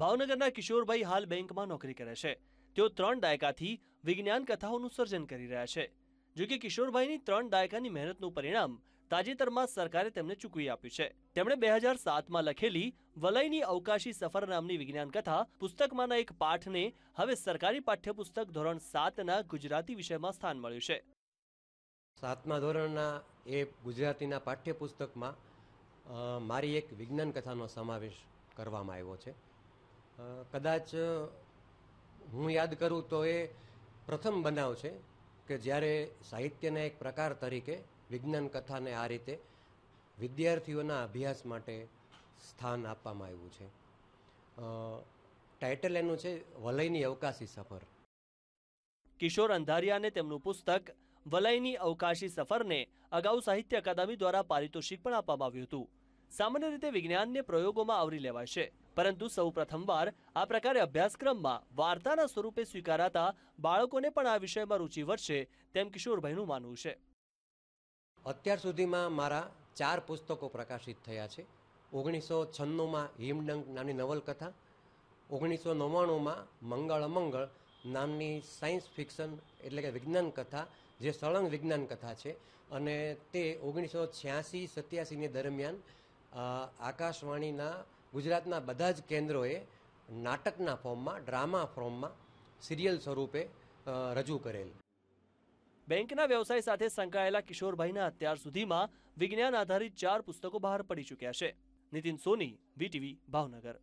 ભાવનગરના કિશોરભાઈ હાલ બેંકમાં નોકરી કરે છે. તેઓ ત્રણ દાયકાથી વિજ્ઞાન કથાઓનું સર્જન કરી રહ્યા છે. જો કે કિશોરભાઈની ત્રણ દાયકાની મહેનતનું પરિણામ તાજેતરમાં સરકારે તેમને ચૂકવી આપ્યું છે. તેમણે બે હજાર સાતમાં લખેલી વલયની અવકાશી સફર નામની વિજ્ઞાન કથા પુસ્તકમાંના એક પાઠને હવે સરકારી પાઠ્યપુસ્તક ધોરણ સાતના ગુજરાતી વિષયમાં સ્થાન મળ્યું છે. સાતમા ધોરણના એ ગુજરાતીના પાઠ્યપુસ્તકમાં મારી એક વિજ્ઞાન કથાનો સમાવેશ કરવામાં આવ્યો છે. કદાચ હું યાદ કરું તો એ પ્રથમ બનાવ છે કે જ્યારે સાહિત્યના એક પ્રકાર તરીકે વિજ્ઞાન કથાને આ રીતે વિદ્યાર્થીઓના અભ્યાસ માટે સ્થાન આપવામાં આવ્યું છે. ટાઇટલ એનું છે વલયની અવકાશી સફર. કિશોર અંધારિયાને તેમનું પુસ્તક વલયની અવકાશી સફરને અગાઉ સાહિત્ય અકાદમી દ્વારા પારિતોષિક પણ આપવામાં આવ્યું હતું. સામાન્ય રીતે વિજ્ઞાનને પ્રયોગોમાં આવરી લેવાય છે પરંતુ સૌ પ્રથમવાર આ પ્રકારે અભ્યાસક્રમમાં વાર્તાના સ્વરૂપે સ્વીકારાતા બાળકોને પણ આ વિષયમાં રુચિ વધશે તેમ કિશોરભાઈનું માનવું છે. અત્યાર સુધીમાં મારા ચાર પુસ્તકો પ્રકાશિત થયા છે. ઓગણીસો છન્નુંમાં હિમડંક નામની નવલકથા, ઓગણીસો નવ્વાણુંમાં મંગળ અમંગળ નામની સાયન્સ ફિક્શન એટલે કે વિજ્ઞાન કથા જે સળંગ વિજ્ઞાન કથા છે, અને તે ઓગણીસો છ્યાસી સત્યાસીની દરમિયાન આકાશવાણીના ગુજરાતના બધા જ કેન્દ્રોએ નાટકના ફોર્મમાં, ડ્રામા ફોર્મમાં સિરિયલ સ્વરૂપે રજૂ કરેલ. બેંકના વ્યવસાય સાથે સંકળાયેલા કિશોરભાઈના અત્યાર સુધીમાં વિજ્ઞાન આધારિત ચાર પુસ્તકો બહાર પડી ચૂક્યા છે. નીતિન સોની, વીટીવી, ભાવનગર.